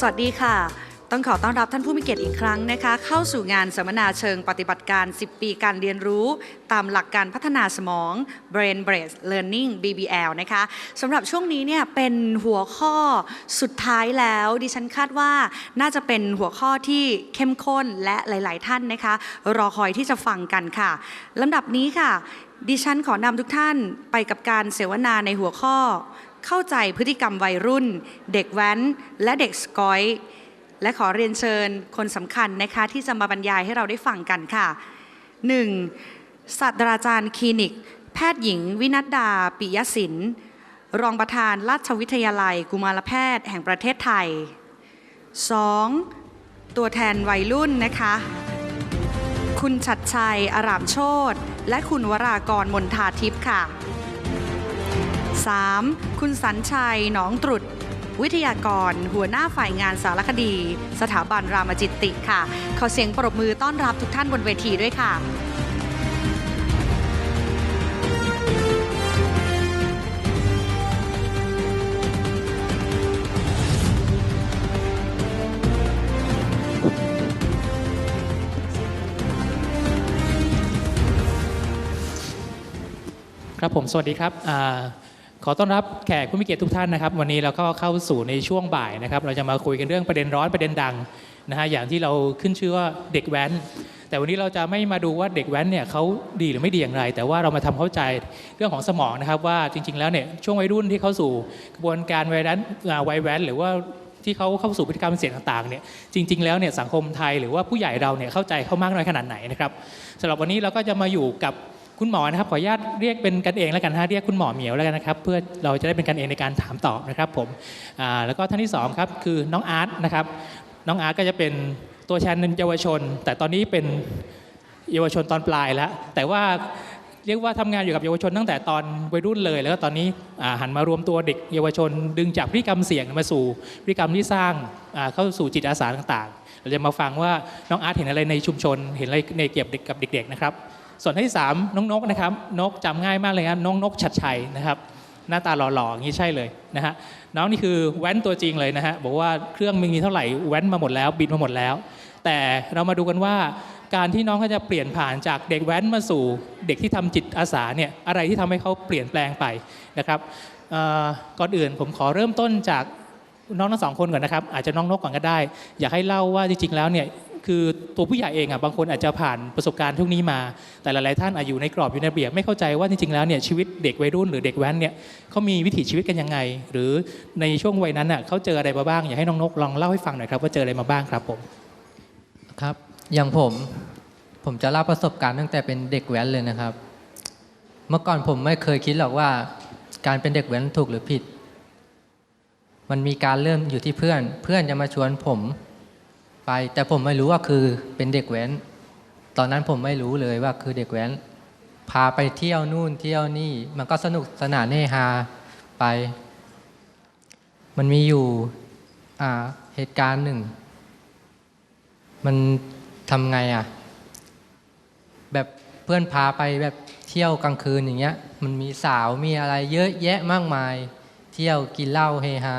สวัสดีค่ะ ต้องขอต้อนรับท่านผู้มีเกียรติอีกครั้งนะคะ เข้าสู่งานสัมมนาเชิงปฏิบัติการ 10 ปีการเรียนรู้ ตามหลักการพัฒนาสมอง Brain Based Learning BBL นะคะสำหรับช่วงนี้เนี่ยเป็นหัวข้อสุดท้ายแล้ว ดิฉันคาดว่าน่าจะเป็นหัวข้อที่เข้มข้นและหลาย ๆ ท่านนะคะ รอคอยที่จะฟังกันค่ะลำดับนี้ค่ะ ดิฉันขอนำทุกท่านไปกับการเสวนาในหัวข้อ เข้าใจพฤติกรรมวัยรุ่น เด็กแว้น และเด็กสกอย และขอเรียนเชิญคนสำคัญนะคะที่จะมาบรรยายให้เราได้ฟังกันค่ะ 1. ศาสตราจารย์คลินิก แพทย์หญิง วินัดดา ปิยศินรองประธานราชวิทยาลัย กุมารแพทย์แห่งประเทศไทย 2. ตัวแทนวัยรุ่นนะคะ คุณชัดชัย อารามโชตและคุณวรากรมนทาทิพย์ค่ะ 3. คุณสัญชัย หนองตรุษวิทยากร หัวหน้าฝ่ายงานสารคดี สถาบันรามจิตติค่ะ ขอเสียงปรบมือต้อนรับทุกท่านบนเวทีด้วยค่ะ ครับผมสวัสดีครับอา ขอต้อนรับแขกผู้มีเกียรติทุกท่านนะครับ วันนี้เราก็เข้าสู่ในช่วงบ่ายนะครับ เราจะมาคุยกันเรื่องประเด็นร้อนประเด็นดังนะฮะอย่างที่เราขึ้นชื่อว่าเด็กแว้น แต่วันนี้เราจะไม่มาดูว่าเด็กแว้นเนี่ยเขาดีหรือไม่ดีอย่างไร แต่ว่าเรามาทำเข้าใจเรื่องของสมองนะครับ ว่าจริง ๆ แล้วเนี่ยช่วงวัยรุ่นที่เข้าสู่กระบวนการวัยแว้นวัยแว้นหรือว่าที่เขาเข้าสู่พฤติกรรมเสี่ยงต่างๆเนี่ยจริง ๆ แล้วเนี่ยสังคมไทยหรือว่าผู้ใหญ่เราเนี่ยเข้าใจเขามากน้อยขนาดไหนนะครับสำหรับวันนี้เราก็จะมาอยู่กับ คุณหมอนะครับขออนุญาตเรียกเป็นกันเองแล้วกันฮะเรียกคุณหมอเหมียวแล้วกันนะครับเพื่อเราจะได้เป็นกันเองในการถามตอบนะครับผมแล้วก็ท่านที่สองครับคือน้องอาร์ตนะครับน้องอาร์ตก็จะเป็นตัวแทนเยาวชน แต่ตอนนี้เป็นเยาวชนตอนปลายแล้ว แต่ว่าเรียกว่าทำงานอยู่กับเยาวชนตั้งแต่ตอนวัยรุ่นเลย แล้วก็ตอนนี้หันมารวมตัวเด็กเยาวชน ดึงจากพฤติกรรมเสี่ยงมาสู่พฤติกรรมที่สร้างเข้าสู่จิตอาสาต่างๆ เราจะมาฟังว่าน้องอาร์ตเห็นอะไรในชุมชนเห็นอะไรในเกี่ยวกับเด็กๆนะครับ ส่วนที่สามน้องนกนะครับนกจำง่ายมากเลยครับน้องนกชัดชัยนะครับหน้าตาหล่อๆอย่างนี้ใช่เลยนะฮะน้องนี่คือแว้นตัวจริงเลยนะฮะบอกว่าเครื่องมีเท่าไหร่แว้นมาหมดแล้วบินมาหมดแล้ว แต่เรามาดูกันว่าการที่น้องเขาจะเปลี่ยนผ่านจากเด็กแว้นมาสู่เด็กที่ทำจิตอาสาเนี่ยอะไรที่ทำให้เขาเปลี่ยนแปลงไปนะครับก่อนอื่นผมขอเริ่มต้นจากน้องทั้งสองคนก่อนนะครับอาจจะน้องนกก่อนก็ได้ อยากให้เล่าว่าจริงๆแล้วเนี่ย คือตัวผู้ใหญ่เองอะบางคนอาจจะผ่านประสบการณ์พวกนี้มา แต่หลายๆท่านอาจอยู่ในกรอบอยู่ในเบียบไม่เข้าใจว่าจริงๆแล้วเนี่ยชีวิตเด็กวัยรุ่นหรือเด็กแว้นเนี่ยเขามีวิถีชีวิตกันยังไง หรือในช่วงวัยนั้นน่ะเขาเจออะไรมาบ้างอยากให้น้องนกลองเล่าให้ฟังหน่อยครับว่าเจออะไรมาบ้างครับผมครับอย่างผมผมจะเล่าประสบการณ์ตั้งแต่เป็นเด็กแว้นเลยนะครับ เมื่อก่อนผมไม่เคยคิดหรอกว่า การเป็นเด็กแว้นถูกหรือผิด มันมีการเริ่มอยู่ที่เพื่อน เพื่อนจะมาชวนผม ไป แต่ผมไม่รู้ว่าคือเป็นเด็กแว้น ตอนนั้นผมไม่รู้เลยว่าคือเด็กแว้น พาไปเที่ยวนู่นเที่ยวนี่ มันก็สนุกสนานเฮฮาไป มันมีอยู่อ่าเหตุการณ์หนึ่ง มันทำไงอะ แบบเพื่อนพาไปแบบเที่ยวกลางคืนอย่างเงี้ย มันมีสาวมีอะไรเยอะแยะมากมาย เที่ยวกินเหล้าเฮฮา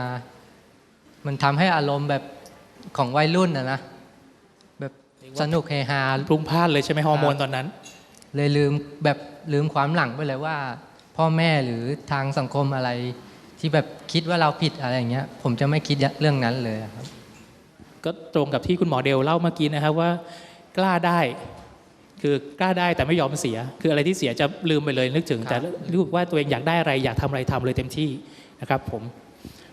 มันทำให้อารมณ์แบบ ของวัยรุ่นอะนะแบบสนุกเฮฮาพลุ่งพล่านเลยใช่ไหมฮอร์โมนตอนนั้น เลยลืมแบบลืมความหลังไปเลยว่า พ่อแม่หรือทางสังคมอะไร ที่แบบคิดว่าเราผิดอะไรอย่างเงี้ย ผมจะไม่คิดเรื่องนั้นเลยอะครับ ก็ตรงกับที่คุณหมอเดลเล่าเมื่อกี้นะครับว่ากล้าได้คือกล้าได้แต่ไม่ยอมเสีย คืออะไรที่เสียจะลืมไปเลยนึกถึงครับแต่รู้ว่าตัวเองอยากได้อะไรอยากทำอะไรทำเลยเต็มที่นะครับผม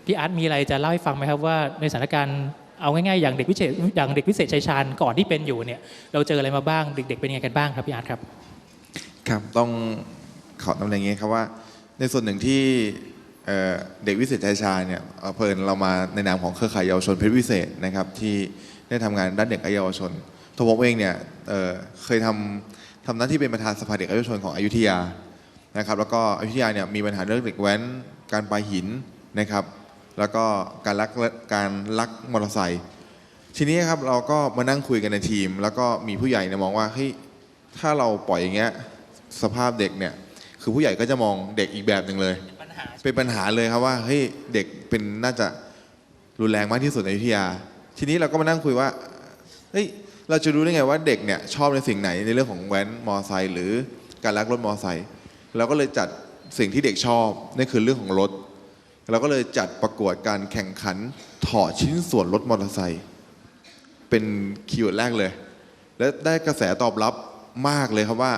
พี่อาร์ตมีอะไรจะเล่าให้ฟังไหมครับว่าในสถานการณ์ เอาง่ายๆอย่างเด็กพิเศษอย่างเด็กพิเศษชัยชาญก่อนที่เป็นอยู่เนี่ยเราเจออะไรมาบ้างเด็ก ๆ เป็นยังไงกันบ้างครับพี่อาร์ตครับครับต้องขอตำแหน่งนี้ครับว่า ในส่วนหนึ่งที่เเด็กวิเศษชายชาญเนี่ยเอ่อเพลินเรามาในนามของเครือข่ายเยาวชนเพชรวิเศษนะครับที่ได้ทำงานด้านเด็กเยาวชนตัวผมเองเนี่ยเเคยทำทำหน้าที่เป็นประธานสภาเด็กเยาวชนของอยุธยานะครับแล้วก็อยุธยาเนี่ยมีปัญหาเรื่องเด็กแว้นการปาหินนะครับ แล้วก็การลักการลักมอเตอร์ไซค์ทีนี้ครับเราก็มานั่งคุยกันในทีม แล้วก็มีผู้ใหญ่เนี่ยมองว่าเฮ้ยถ้าเราปล่อยอย่างเงี้ยสภาพเด็กเนี่ยคือผู้ใหญ่ก็จะมองเด็กอีกแบบหนึ่งเลย เป็นปัญหาเลยครับว่าเฮ้ยเด็กเป็นน่าจะรุนแรงมากที่สุดในอยุธยา ทีนี้เราก็มานั่งคุยว่าเฮ้ยเราจะรู้ได้ไงว่าเด็กเนี่ยชอบในสิ่งไหนในเรื่องของแว้นมอไซค์หรือการลักรถมอไซค์เราก็เลยจัดสิ่งที่เด็กชอบนั่นคือเรื่องของรถ เราก็เลยจัดประกวดการแข่งขันถอดชิ้นส่วนรถมอเตอร์ไซค์เป็นคีย์เวิร์ดแรกเลย และได้กระแสตอบรับมากเลยครับว่า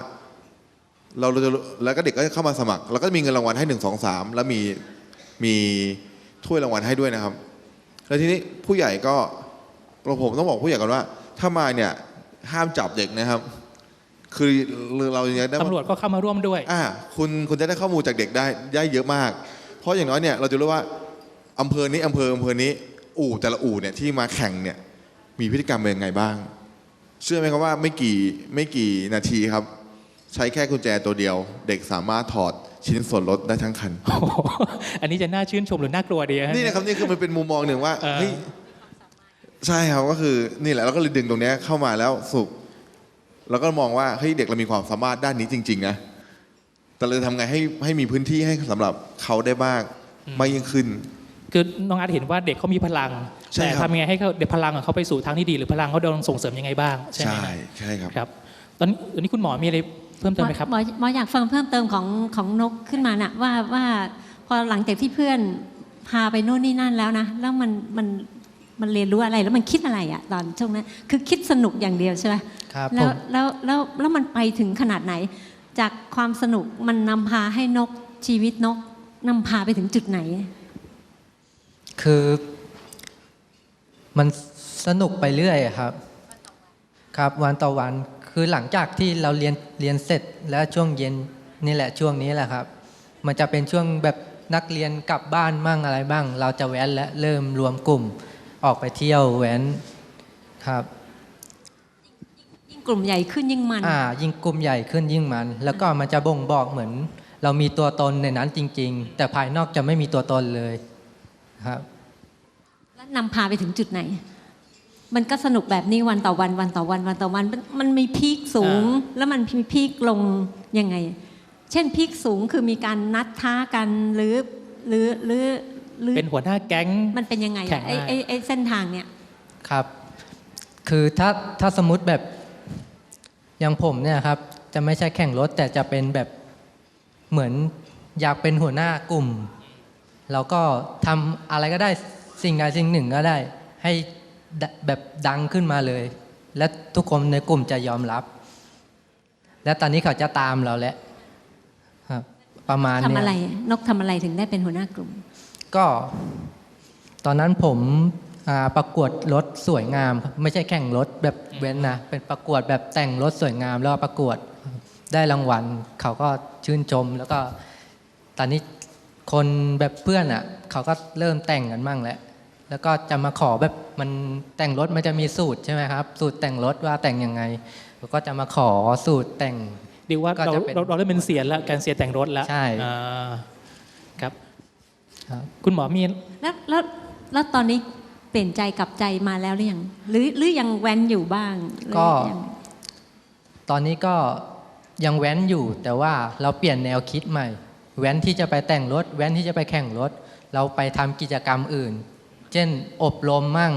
เราเราจะแล้วก็เด็กก็จะเข้ามาสมัคร แล้วก็มีเงินรางวัลให้หนึ่งสองสามแล้วมีมีถ้วยรางวัลให้ด้วยนะครับ แล้วทีนี้ผู้ใหญ่ก็เราผมต้องบอกผู้ใหญ่ก่อนว่า ถ้ามาเนี่ยห้ามจับเด็กนะครับ คือเราจะได้ตำรวจก็เข้ามาร่วมด้วย อ่าคุณคุณจะได้ข้อมูลจากเด็กได้ได้เยอะมากเพ ราะอย่างน้อยเนี่ยเราจะรู้ว่าอำเภอนี้อำเภออำเภอนี้ อู่แต่ละอู่เนี่ยที่มาแข่งเนี่ยมีพฤติกรรมเป็นยังไงบ้าง เชื่อไหมครับว่าไม่กี่ไม่กี่นาทีครับ ใช้แค่กุญแจตัวเดียว เด็กสามารถถอดชิ้นส่วนรถได้ทั้งคัน โอ้โหอันนี้จะน่าชื่นชมหรือน่ากลัวดีฮะ นี่นะครับนี่คือมันเป็นมุมมองหนึ่งว่าเออ เฮ้ยใช่ครับก็คือนี่แหละเราก็เลยดึงตรงเนี้ยเข้ามาแล้วสุกเราก็มองว่าเฮ้ยเด็กเรามีความสามารถด้านนี้จริง ๆ นะ แต่เราจะทำไงให้ให้มีพื้นที่ให้สำหรับเขาได้บ้างมากยิ่งขึ้น คือน้องอาร์ตเห็นว่าเด็กเขามีพลังใช่แต่ครับ ทำยังไงให้เขาเด็กพลังของเขาไปสู่ทางที่ดี หรือพลังเขาโดนส่งเสริมยังไงบ้างใช่ไหมใช่ครับใช่ครับ ครับตอนนี้ตอนนี้คุณหมอมีอะไรเพิ่มเติมไหมครับ หมอหมออยากฟังเพิ่มเติมของของนกขึ้นมาน่ะว่าว่าพอหลังจากที่เพื่อนพาไปโน่นนี่นั่นแล้วนะ แล้วมันมันมันเรียนรู้อะไรแล้วมันคิดอะไรอะตอนช่วงนั้นคือคิดสนุกอย่างเดียวใช่ไหมครับแล้ผวมแล้วแล้วแล้วมันไปถึงขนาดไหน จากความสนุกมันนำพาให้นกชีวิตนกนำพาไปถึงจุดไหน คือมันสนุกไปเรื่อยครับ ครับวันต่อวันคือหลังจากที่เราเรียนเรียนเสร็จแล้วช่วงเย็นนี่แหละช่วงนี้แหละครับ มันจะเป็นช่วงแบบนักเรียนกลับบ้านมั่งอะไรบ้าง เราจะแว้นและเริ่มรวมกลุ่มออกไปเที่ยวแว้นครับ กลุ่มใหญ่ขึ้นยิ่งมัน อ่า ยิ่งกลุ่มใหญ่ขึ้นยิ่งมัน แล้วก็มันจะบ่งบอกเหมือน เรามีตัวตนในนั้นจริง ๆ แต่ภายนอกจะไม่มีตัวตนเลยครับ แล้วนำพาไปถึงจุดไหน มันก็สนุกแบบนี้วันต่อวันวันต่อวันวันต่อวันมันมันมีพีคสูง แล้วมันมีพีคลงยังไง เช่นพีคสูงคือมีการนัดท้ากันหรือหรือหรือหรือเป็นหัวหน้าแก๊ง มันเป็นยังไงแข่อะงไอ้ได้ไอ้ไอ้เส้นทางเนี่ย ครับ คือถ้าถ้าสมมติแบบ อย่างผมเนี่ยครับจะไม่ใช่แข่งรถแต่จะเป็นแบบเหมือนอยากเป็นหัวหน้ากลุ่มเราก็ทำอะไรก็ได้สิ่งใดสิ่งหนึ่งก็ได้ ให้ดแบบดังขึ้นมาเลย และทุกคนในกลุ่มจะยอมรับ และตอนนี้เขาจะตามเราแล้วครับ ประมาณทำเนี้ยอะไรนกทำอะไรถึงได้เป็นหัวหน้ากลุ่ม ก็ตอนนั้นผมอ่า ประกวดรถสวยงามครับไม่ใช่แข่งรถแบบเว้นนะเป็นประกวดแบบแต่งรถสวยงามแล้วก็ประกวดได้รางวัลเขาก็ชื่นชม แล้วก็ตอนนี้คนแบบเพื่อนอะเขาก็เริ่มแต่งกันมั่งแล้วแล้วก็จะมาขอแบบมันแต่งรถมันจะมีสูตรใช่ไหมครับ สูตรแต่งรถว่าแต่งยังไงเขาก็จะมาขอสูตรแต่งดีว่าก็เราจะเป็นเราเราเริ่มเป็นเสียนแล้วการเสียแต่งรถแล้วใช่อ่าครับครับ คุณหมอมีแล้วแล้วแล้วตอนนี้ เปลี่ยนใจกลับใจมาแล้วหรือยังหรือหรือยังแว้นอยู่บ้างหรือก็ยังตอนนี้ก็ยังแว้นอยู่ แต่ว่าเราเปลี่ยนแนวคิดใหม่ แว้นที่จะไปแต่งรถ แว้นที่จะไปแข่งรถ เราไปทำกิจกรรมอื่น เช่นอบรมมั่ง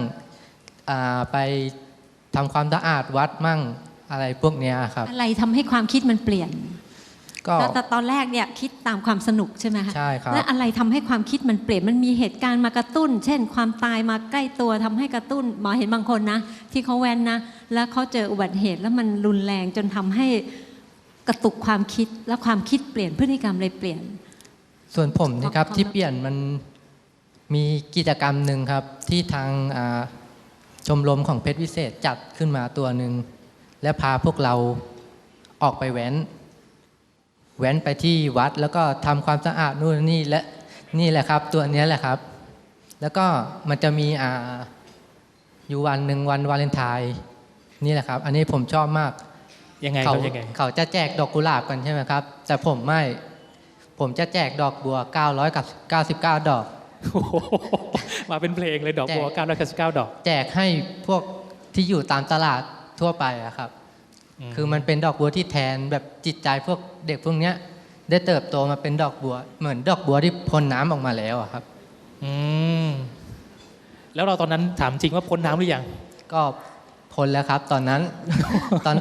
อ่าไปทำความสะอาดวัดมั่งอะไรพวกเนี้ยครับ อะไรทำให้ความคิดมันเปลี่ยน ก็แต่แต่ตอนแรกเนี่ยคิดตามความสนุกใช่ไหมคะใช่ครับและอะไรทำให้ความคิดมันเปลี่ยนมันมีเหตุการณ์มากระตุ้น เช่น ความตายมาใกล้ตัวทำให้กระตุ้นหมอเห็นบางคนนะ ที่เขาแวนนะ แล้วเขาเจออุบัติเหตุแล้วมันรุนแรงจนทำให้กระตุกความคิดแล้วความคิดเปลี่ยนพฤติกรรมเลยเปลี่ยน ส่วนผมนะครับความที่เปลี่ยนมันมีกิจกรรมหนึ่งครับที่ทางอ่าชมรมของเพชรวิเศษจัดขึ้นมาตัวหนึ่งและพาพวกเราออกไปแว้น แว้นไปที่วัดแล้วก็ทำความสะอาดนู่นนี่และนี่แหละครับ ตัวเนี้ยแหละครับ แล้วก็มันจะมีอ่าอยู่วันหนึ่งวันวาเลนไทน์นี่แหละครับ อันนี้ผมชอบมากยังไงคเขารับยังไงเขาจะแจกดอกกุหลาบกันใช่ไหมครับ แต่ผมไม่ ผมจะแจกดอกบัว999 ดอกโอ้โหมาเป็นเพลงเลยดอกบัวแจก999 ดอก แจกให้พวกที่อยู่ตามตลาดทั่วไปอะครับม คือมันเป็นดอกบัวที่แทนแบบจิตใจพวกเด็กพวกเนี้ย ได้เติบโตมาเป็นดอกบัว เหมือนดอกบัวที่พ่นน้ำออกมาแล้วอะครับ อืมแล้วเราตอนนั้นถามจริงว่าพ้นน้ำหรือยัง ก็พ้นแล้วครับ ตอนนั้นตอน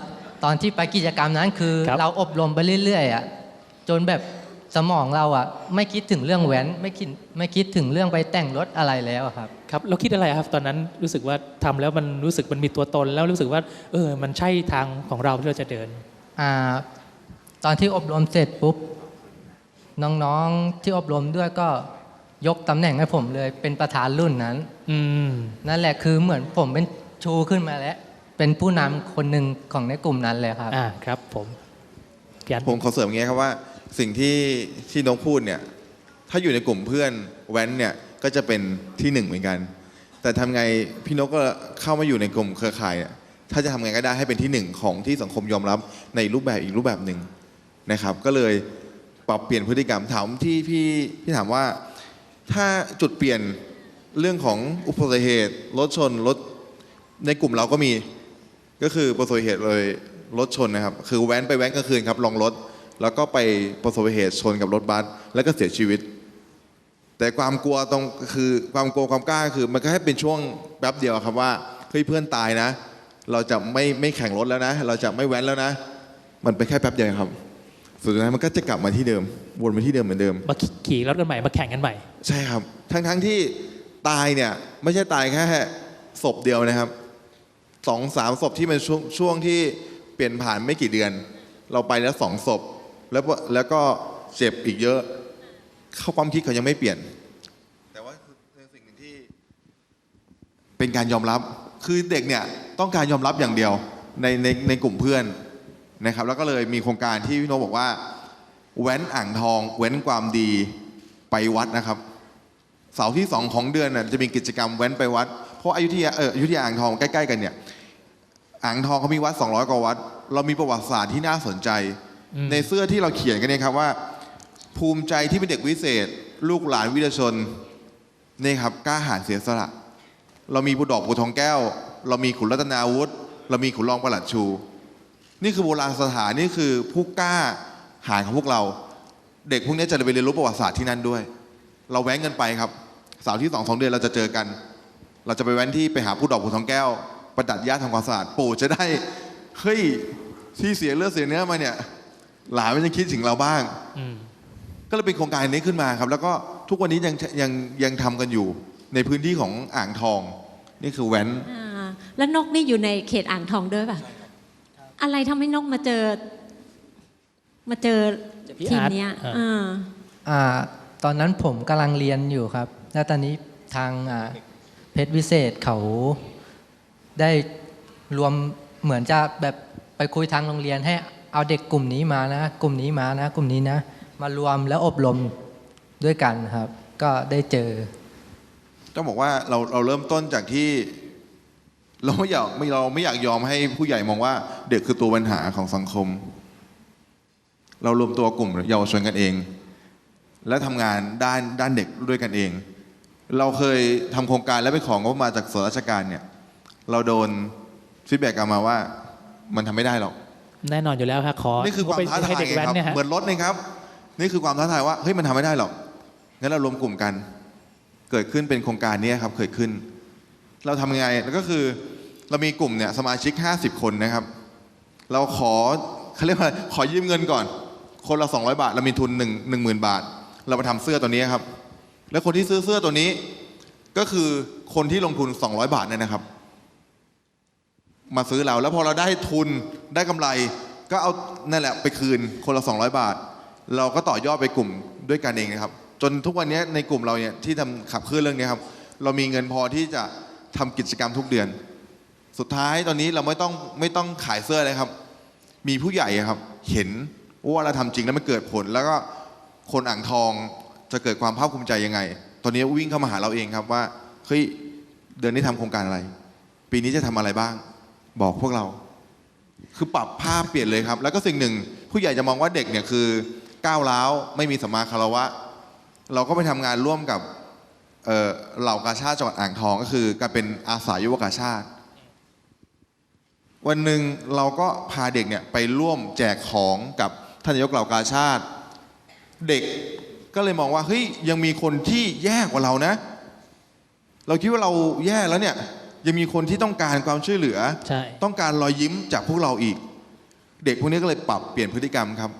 ตอนที่ไปกิจกรรมนั้นคือครับเราอบรมไปเรื่อยๆอะจนแบบ สมองเราอะไม่คิดถึงเรื่องแว้นไม่คิดไม่คิดถึงเรื่องไปแต่งรถอะไรแล้วอะครับครับเราคิดอะไรครับตอนนั้นรู้สึกว่าทำแล้วมันรู้สึกมันมีตัวตน แล้วรู้สึกว่า เออ มันใช่ทางของเราที่เราจะเดินอ่าตอนที่อบรมเสร็จปุ๊บน้องๆที่อบรมด้วยก็ยกตำแหน่งให้ผมเลย เป็นประธานรุ่นนั้นอืมนั่นแหละคือเหมือนผมเป็นชูขึ้นมาแล้ว เป็นผู้นำคนหนึ่งของในกลุ่มนั้นเลยครับ อ่าครับ ผมพี่อันผมขอเสริมอย่างเงี้ยครับว่า สิ่งที่ที่นกพูดเนี่ยถ้าอยู่ในกลุ่มเพื่อนแว้นเนี่ยก็จะเป็นที่หนึ่งเหมือนกัน แต่ทำไงพี่นกก็เข้ามาอยู่ในกลุ่มเครือข่ายเนี่ยถ้าจะทำไงก็ได้ให้เป็นที่หนึ่งของที่สังคมยอมรับในรูปแบบอีกรูปแบบหนึ่งนะครับ ก็เลยปรับเปลี่ยนพฤติกรรมถามที่พี่พี่ถามว่าถ้าจุดเปลี่ยนเรื่องของอุบัติเหตุรถชนรถในกลุ่มเราก็มี ก็คือประสบเหตุเลยรถชนนะครับ คือแว้นไปแว้นกลางคืนครับลองรถ แล้วก็ไปประสบเหตุชนกับรถบัสแล้วก็เสียชีวิต แต่ความกลัวตรงคือความกลัวความกล้าคือ มันก็แค่เป็นช่วงแป๊บเดียวครับว่าเฮ้ยเพื่อนตายนะ เราจะไม่ไม่แข่งรถแล้วนะ เราจะไม่แว้นแล้วนะ มันเป็นแค่แป๊บเดียวครับ สุดท้ายมันก็จะกลับมาที่เดิมวนมาที่เดิมเหมือนเดิมมาขี่รถกันใหม่มาแข่งกันใหม่ ใช่ครับ ทั้งทั้งที่ตายเนี่ยไม่ใช่ตายแค่ศพเดียวนะครับสองสามศพที่มันช่วงช่วงที่เปลี่ยนผ่านไม่กี่เดือน เราไปแล้วสองศพ แล้วก็แล้วก็เจ็บอีกเยอะ เข้าความคิดเขายังไม่เปลี่ยน แต่ว่าคือสิ่งหนึ่งที่ เป็นการยอมรับคือเด็กเนี่ยต้องการยอมรับอย่างเดียวในในในกลุ่มเพื่อนนะครับ แล้วก็เลยมีโครงการที่พี่โนตบอกว่า แว้นอ่างทองเว้นความดีไปวัดนะครับ เสาร์ที่สองของเดือนน่ะจะมีกิจกรรมแว้นไปวัด เพราะอายุธยาเอออยุธยาอ่างทองใกล้ๆกันเนี่ยอ่างทองเขามีวัด 200 กว่าวัด เรามีประวัติศาสตร์ที่น่าสนใจ ในเสื้อที่เราเขียนกันเนี่ยครับว่า ภูมิใจที่เป็นเด็กวิเศษ ลูกหลานวิทยาชนนี่ครับกล้าหาญเสียสละ เรามีบุดอกบุทองแก้ว เรามีขุนรัตนาวุฒิเรามีขุนรองประหลัดชู นี่คือโบราณสถานนี่คือผู้กล้าหาญของพวกเรา เด็กพวกนี้จะไปเรียนรู้ประวัติศาสตร์ที่นั่นด้วย เราแว้นกันไปครับเสาร์ที่สองสองเดือนเราจะเจอกัน เราจะไปแว้นที่ไปหาผู้ดอกผู้ทองแก้ว ประดัดญาติทำความสะอาดปู่จะได้เฮ้ยที่เสียเลือดเสียเนื้อมาเนี่ย หลานมันยังคิดถึงเราบ้างอืมก็เลยเป็นโครงการนี้ขึ้นมาครับ แล้วก็ทุกวันนี้ยังยังยังทำกันอยู่ในพื้นที่ของอ่างทอง นี่คือแว้นอ่าแล้วนกนี่อยู่ในเขตอ่างทองด้วยป่ะอะไรทำให้นกมาเจอ มาเจอเจอพี่ทีมอาร์ตเนี้ยอ่าอ่าอ่าตอนนั้นผมกำลังเรียนอยู่ครับ แล้วตอนนี้ทางอ่าเพชรวิเศษเขาได้รวมเหมือนจะแบบไปคุยทางโรงเรียนให้ เอาเด็กกลุ่มนี้มานะ กลุ่มนี้มานะ กลุ่มนี้นะ มารวมแล้วอบรมด้วยกันครับ ก็ได้เจอ ต้องบอกว่าเราเราเริ่มต้นจากที่เราไม่อยากไม่เราไม่อยากยอมให้ผู้ใหญ่มองว่า เด็กคือตัวปัญหาของสังคม เรารวมตัวกลุ่มเยาวชนกันเอง และทำงานด้านด้านเด็กด้วยกันเอง เราเคยทำโครงการแล้วไปของงบมาจากส่วนราชการเนี่ย เราโดนฟีดแบ็กกลับมาว่ามันทำไม่ได้หรอก แน่นอนอยู่แล้วครับขอนี่คือความไปท้าทาให้ยเด็กไงแว้นครับเนี่ยฮะเหมือนรถนะครับ นี่คือความท้าทายว่าเฮ้ยมันทำไม่ได้หรอกงั้นเรารวมกลุ่มกัน เกิดขึ้นเป็นโครงการนี้ครับเกิดขึ้น เราทำยังไงแล้วก็คือเรามีกลุ่มเนี่ยสมาชิก 50 คนนะครับ เราขอเขาเรียกว่าขอยืมเงินก่อน คนละ200 บาท เรามีทุน1 1 0,000 บาท เรามาทำเสื้อตัวนี้ครับ แล้วคนที่ซื้อเสื้อตัวนี้ ก็คือคนที่ลงทุน 200 บาทเนี่ยนะครับ มาซื้อเรา แล้วพอเราได้ทุนได้กำไร ก็เอานั่นแหละไปคืนคนละ 200 บาท เราก็ต่อยอดไปกลุ่มด้วยกันเองนะครับ จนทุกวันนี้ในกลุ่มเราเนี่ยที่ทำขับเคลื่อนเรื่องนี้ครับ เรามีเงินพอที่จะทำกิจกรรมทุกเดือน สุดท้ายตอนนี้เราไม่ต้องไม่ต้องขายเสื้อเลยครับ มีผู้ใหญ่ครับ เห็นว่าเราทำจริงแล้วมันเกิดผล แล้วก็คนอ่างทองจะเกิดความภาคภูมิใจยังไง ตอนนี้วิ่งเข้ามาหาเราเองครับว่าเฮ้ยเดือนนี้ทำโครงการอะไร ปีนี้จะทำอะไรบ้าง บอกพวกเรา คือปรับภาพเปลี่ยนเลยครับ แล้วก็สิ่งหนึ่ง ผู้ใหญ่จะมองว่าเด็กเนี่ยคือก้าวร้าวไม่มีสัมมาคารวะ เราก็ไปทำงานร่วมกับเเหล่ากาชาติจังหวัดอ่างทองก็คือการเป็นอาสายุวกาชาติ วันหนึ่งเราก็พาเด็กเนี่ยไปร่วมแจกของกับท่านนายกเหล่ากาชาติ เด็กก็เลยมองว่าเฮ้ยยังมีคนที่แย่กว่าเรานะ เราคิดว่าเราแย่แล้วเนี่ย ยังมีคนที่ต้องการความช่วยเหลือ ใช่ ต้องการรอยยิ้มจากพวกเราอีก เด็กพวกนี้ก็เลยปรับเปลี่ยนพฤติกรรมครับ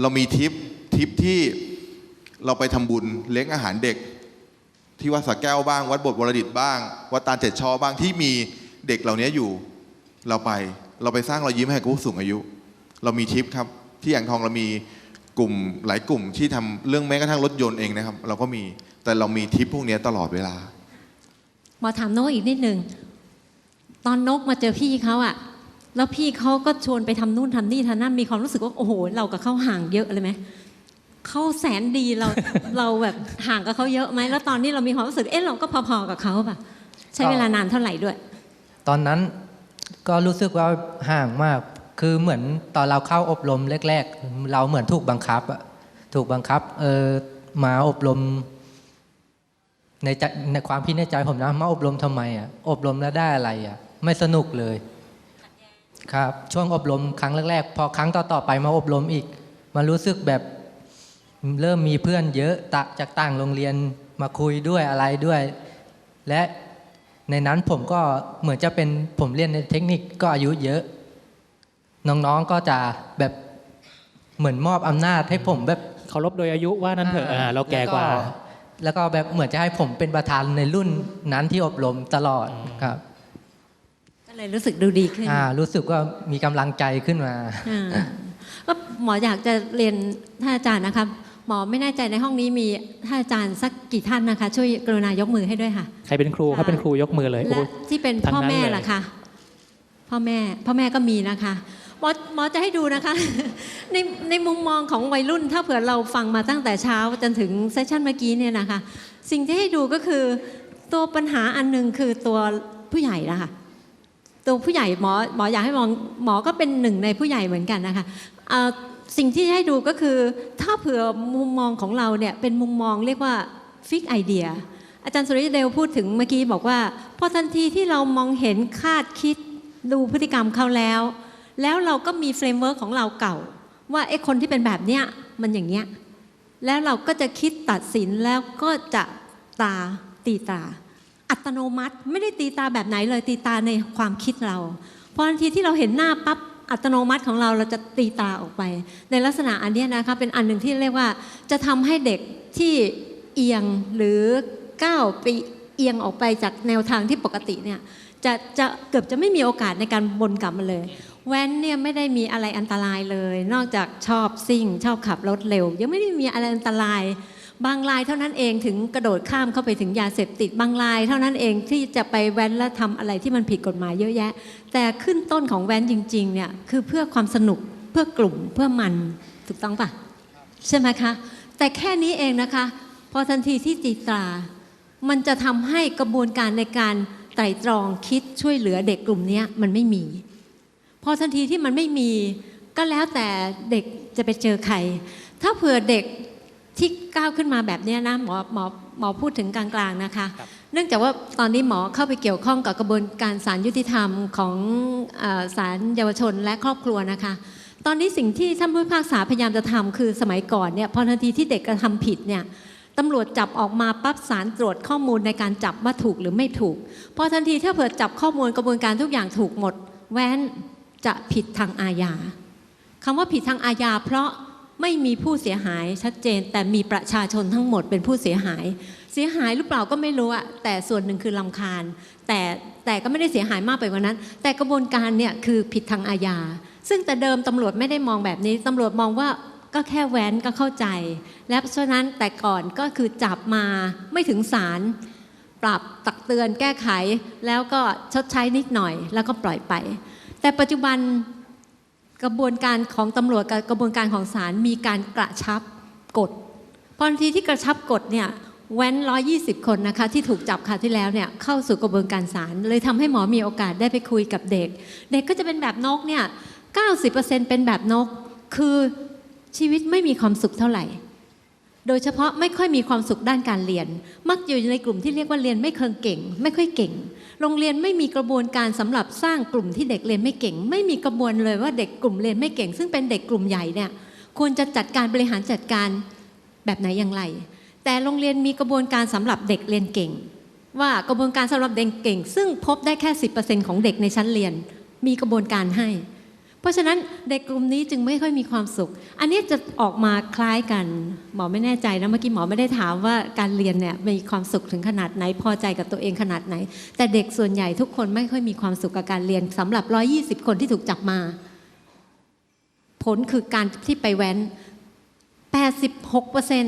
เรามีทิปทิปที่เราไปทำบุญเลี้ยงอาหารเด็ก ที่วัดสระแก้วบ้าง วัดโบทวรดิตบ้าง วัดตาลเจ็ดชอบ้างที่มีเด็กเหล่านี้อยู่ เราไปเราไปสร้างรอยยิ้มให้กับผู้สูงอายุ เรามีทิปครับ ที่อ่างทองเรามีกลุ่มหลายกลุ่มที่ทำเรื่องแม้กระทั่งรถยนต์เองนะครับ เราก็มีแต่เรามีทิปพวกนี้ตลอดเวลาห มอถามนกอีกนิดหนึ่งตอนนกมาเจอพี่เขาอะแล้วพี่เขาก็ชวนไปทำนู่นทำนี่ทำนั่นมีความรู้สึกว่าโอ้โห เรากับเขาห่างเยอะเลยไหมเขาแสนดีเราเราแบบห่างกับเขาเยอะไหมแล้วตอนนี้เรามีความรู้สึกเอ๊ะเราก็พอๆกับเขาป่ะใช้เวลานานเท่าไหร่ด้วย ตอนนั้นก็รู้สึกว่าห่างมาก คือเหมือนตอนเราเข้าอบรมแรก ๆ เราเหมือนถูกบังคับอะถูกบังคับเออมาอบรม ในใจในความคิดในใจผมนะมาอบรมทำไมอะอบรมแล้วได้อะไรอะ ไม่สนุกเลย ครับ ช่วงอบรมครั้งแรกๆพอครั้งต่อๆไปมาอบรมอีก มารู้สึกแบบเริ่มมีเพื่อนเยอะตะจากต่างโรงเรียนมาคุยด้วยอะไรด้วย และในนั้นผมก็เหมือนจะเป็นผมเรียนในเทคนิคก็อายุเยอะ น้องๆก็จะแบบเหมือนมอบอำนาจให้ผมแบบเคารพโดยอายุว่านั้นเถอะอ่าเราแก่กว่า แล้วก็แบบเหมือนจะให้ผมเป็นประธานในรุ่นนั้นที่อบรมตลอดครับ ก็เลยรู้สึกดูดีขึ้น อ่า รู้สึกว่ามีกำลังใจขึ้นมาอ่าก็หมออยากจะเรียนท่านอาจารย์นะครับหมอไม่แน่ใจในห้องนี้มีท่านอาจารย์สักกี่ท่านนะคะ ช่วยกรุณายกมือให้ด้วยค่ะ ใครเป็นครูเขาเป็นครูยกมือเลยโอ้และโหที่เป็นทั้งพ่อนั้นแม่เลยล่ะคะพ่อแม่พ่อแม่ก็มีนะคะ หมอหมอจะให้ดูนะคะ ในในมุมมองของวัยรุ่น ถ้าเผื่อเราฟังมาตั้งแต่เช้าจนถึงเซสชันเมื่อกี้เนี่ยนะคะ สิ่งที่ให้ดูก็คือตัวปัญหาอันหนึ่งคือตัวผู้ใหญ่นะคะตัวผู้ใหญ่หมอหมออยากให้มองหมอก็เป็นหนึ่งในผู้ใหญ่เหมือนกันนะคะสิ่งที่ให้ดูก็คือ ถ้าเผื่อมุมมองของเราเนี่ยเป็นมุมมองเรียกว่าฟิกไอเดียอาจารย์สุริยเดลพูดถึงเมื่อกี้บอกว่า พอทันทีที่เรามองเห็นคาดคิดดูพฤติกรรมเขาแล้ว แล้วเราก็มีเฟรมเวิร์กของเราเก่า ว่าไอ้คนที่เป็นแบบเนี้ยมันอย่างเนี้ยแล้วเราก็จะคิดตัดสินแล้วก็จะตาตีตา อัตโนมัติไม่ได้ตีตาแบบไหนเลยตีตาในความคิดเราพอทันทีที่เราเห็นหน้าปั๊บอัตโนมัติของเราเราจะตีตาออกไป ในลักษณะอันนี้นะคะเป็นอันหนึ่งที่เรียกว่า จะทำให้เด็กที่เอียงหรือก้าวไปเอียงออกไปจากแนวทางที่ปกติเนี่ยจะจะเกือบจะไม่มีโอกาสในการวนกลับมาเลย แว้นเนี่ยไม่ได้มีอะไรอันตรายเลย นอกจากชอบซิ่ง ชอบขับรถเร็ว ยังไม่ได้มีอะไรอันตราย บางรายเท่านั้นเองถึงกระโดดข้ามเข้าไปถึงยาเสพติด บางรายเท่านั้นเองที่จะไปแว้นและทำอะไรที่มันผิดกฎหมายเยอะแยะ แต่ขึ้นต้นของแว้นจริงๆเนี่ยคือเพื่อความสนุกเพื่อกลุ่มเพื่อมันถูกต้องปะใช่ไหมคะ แต่แค่นี้เองนะคะ พอทันทีที่ตีตรา มันจะทำให้กระบวนการในการไตรตรองคิดช่วยเหลือเด็กกลุ่มนี้มันไม่มี พอทันทีที่มันไม่มีก็แล้วแต่เด็กจะไปเจอใคร ถ้าเผื่อเด็กที่ก้าวขึ้นมาแบบเนี้ยนะหมอหมอหมอพูดถึงกลางๆนะคะ เนื่องจากว่าตอนนี้หมอเข้าไปเกี่ยวข้องกับกระบวนการศาลยุติธรรมของเออศาลเยาวชนและครอบครัวนะคะ ตอนนี้สิ่งที่ท่านผู้พิพากษาพยายามจะทำคือสมัยก่อนเนี่ยพอทันทีที่เด็กกระทำผิดเนี่ยตำรวจจับออกมาปั๊บสารตรวจข้อมูลในการจับว่าถูกหรือไม่ถูกพอทันทีถ้าเผื่อจับข้อมูลกระบวนการทุกอย่างถูกหมด แว้น จะผิดทางอาญาคำว่าผิดทางอาญาเพราะไม่มีผู้เสียหายชัดเจน แต่มีประชาชนทั้งหมดเป็นผู้เสียหาย เสียหายหรือเปล่าก็ไม่รู้อะแต่ส่วนหนึ่งคือลำคาญ แต่แต่ก็ไม่ได้เสียหายมากไปกว่านั้น แต่กระบวนการเนี่ยคือผิดทางอาญาซึ่งแต่เดิมตำรวจไม่ได้มองแบบนี้ตำรวจมองว่าก็แค่แว้นก็เข้าใจ และเพราะฉะนั้นแต่ก่อนก็คือจับมาไม่ถึงศาลปรับตักเตือนแก้ไข แล้วก็ชดใช้นิดหน่อย แล้วก็ปล่อยไป แต่ปัจจุบันกระบวนการของตำรวจกับกระบวนการของศาลมีการกระชับกฎพอทันทีที่กระชับกฎเนี่ยแว้น 120 คนนะคะที่ถูกจับคราที่แล้วเนี่ยเข้าสู่กระบวนการศาลเลยทำให้หมอมีโอกาสได้ไปคุยกับเด็ก เด็กก็จะเป็นแบบนกเนี่ย 90%เป็นแบบนก คือชีวิตไม่มีความสุขเท่าไหร่ โดยเฉพาะไม่ค่อยมีความสุขด้านการเรียน มักอยู่ในกลุ่มที่เรียกว่าเรียนไม่เคยเก่ง ไม่ค่อยเก่ง โรงเรียนไม่มีกระบวนการสำหรับสร้างกลุ่มที่เด็กเรียนไม่เก่ง ไม่มีกระบวนเลยว่าเด็กกลุ่มเรียนไม่เก่ง ซึ่งเป็นเด็กกลุ่มใหญ่เนี่ยควรจะจัดการบริหารจัดการแบบไหนอย่างไร แต่โรงเรียนมีกระบวนการสำหรับเด็กเรียนเก่ง ว่ากระบวนการสำหรับเด็กเก่ง ซึ่งพบได้แค่ 10%ของเด็กในชั้นเรียน มีกระบวนการให้ เพราะฉะนั้นเด็กกลุ่มนี้จึงไม่ค่อยมีความสุข อันนี้จะออกมาคล้ายกัน หมอไม่แน่ใจนะเมื่อกี้หมอไม่ได้ถามว่าการเรียนเนี่ยมีความสุขถึงขนาดไหนพอใจกับตัวเองขนาดไหน แต่เด็กส่วนใหญ่ทุกคนไม่ค่อยมีความสุขกับการเรียนสำหรับ 120 คนที่ถูกจับมา ผลคือการที่ไปแว้น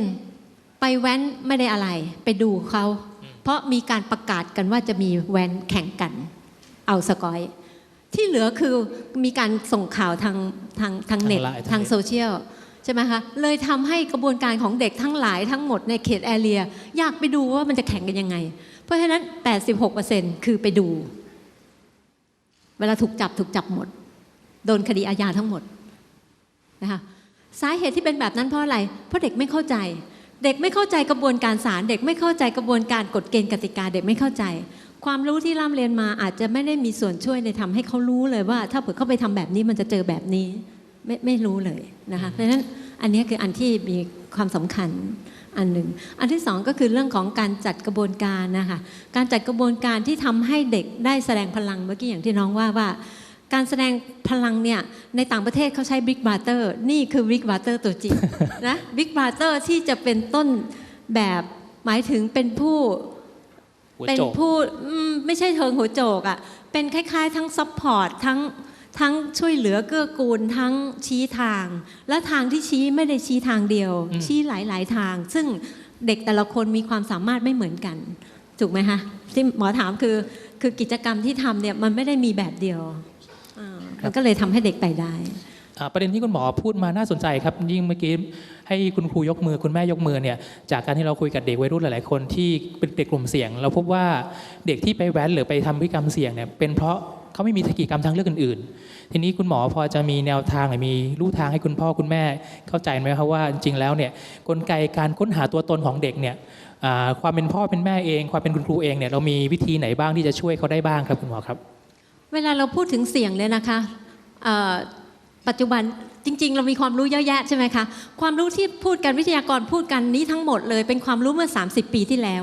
86%ไปแว้นไม่ได้อะไร ไปดูเขา เพราะมีการประกาศกันว่าจะมีแว้นแข่งกัน เอาสกอย ที่เหลือคือมีการส่งข่าวทางทางทางเน็ต ทางไลน์ทางทางเน็ตโซเชียลใช่ไหมคะ เลยทำให้กระบวนการของเด็กทั้งหลายทั้งหมดในเขตแอเรียอยากไปดูว่ามันจะแข่งกันยังไง เพราะฉะนั้น 86%คือไปดู เวลาถูกจับถูกจับหมด โดนคดีอาญาทั้งหมดนะคะสาเหตุที่เป็นแบบนั้นเพราะอะไร เพราะเด็กไม่เข้าใจ เด็กไม่เข้าใจกระบวนการศาลเด็กไม่เข้าใจกระบวนการกฎเกณฑ์กติกาเด็กไม่เข้าใจ ความรู้ที่ร่ำเรียนมาอาจจะไม่ได้มีส่วนช่วยในทำให้เขารู้เลยว่า ถ้าเผื่อเขาไปทำแบบนี้มันจะเจอแบบนี้ ไม่ไม่รู้เลยนะคะเพราะฉะนั้นอันนี้คืออันที่มีความสำคัญอันหนึ่ง อันที่สองก็คือเรื่องของการจัดกระบวนการนะคะ การจัดกระบวนการที่ทำให้เด็กได้แสดงพลังเมื่อกี้อย่างที่น้องว่าว่า การแสดงพลังเนี่ยในต่างประเทศเขาใช้ Big Brother นี่คือ Big Brother ตัวจริงนะ Big Brother ที่จะเป็นต้นแบบหมายถึงเป็นผู้หัว เป็นโจกผู้อืมไม่ใช่เทิงหัวโจกอะ่ะเป็นคล้าย ๆ ทั้งซัพพอร์ตทั้งทั้งช่วยเหลือเกื้อกูลทั้งชี้ทาง และทางที่ชี้ไม่ได้ชี้ทางเดียวอืมชี้หลายๆทาง ซึ่งเด็กแต่ละคนมีความสามารถไม่เหมือนกันถูกไหมคะที่หมอถามคือคือกิจกรรมที่ทำเนี่ยมันไม่ได้มีแบบเดียวอ่ามันก็เลยทำให้เด็กไปได้อ่า ประเด็นที่คุณหมอพูดมาน่าสนใจครับ ยิ่งเมื่อกี้ให้คุณครูยกมือคุณแม่ยกมือเนี่ยจากการที่เราคุยกับเด็กวัยรุ่นหลาย ๆ คนที่เป็นเด็กกลุ่มเสี่ยง เราพบว่าเด็กที่ไปแว้นหรือไปทำพฤติกรรมเสี่ยงเนี่ยเป็นเพราะเขาไม่มีกิจกรรมทางเลือกอื่น ๆ ทีนี้คุณหมอพอจะมีแนวทางหรือมีลู่ทางให้คุณพ่อคุณแม่เข้าใจไหมครับว่าจริง ๆ แล้วเนี่ยกลไกการค้นหาตัวตนของเด็กเนี่ยความเป็นพ่อเป็นแม่เอง ความเป็นคุณครูเองเนี่ยเรามีวิธีไหนบ้างที่จะช่วยเขาได้บ้างครับคุณหมอครับ เวลาเราพูดถึงเสี่ยงเนี่ยนะคะ ปัจจุบันจริง ๆ เรามีความรู้เยอะแยะใช่ไหมคะ ความรู้ที่พูดกันวิทยากรพูดกันนี้ทั้งหมดเลย เป็นความรู้เมื่อ 30 ปีที่แล้ว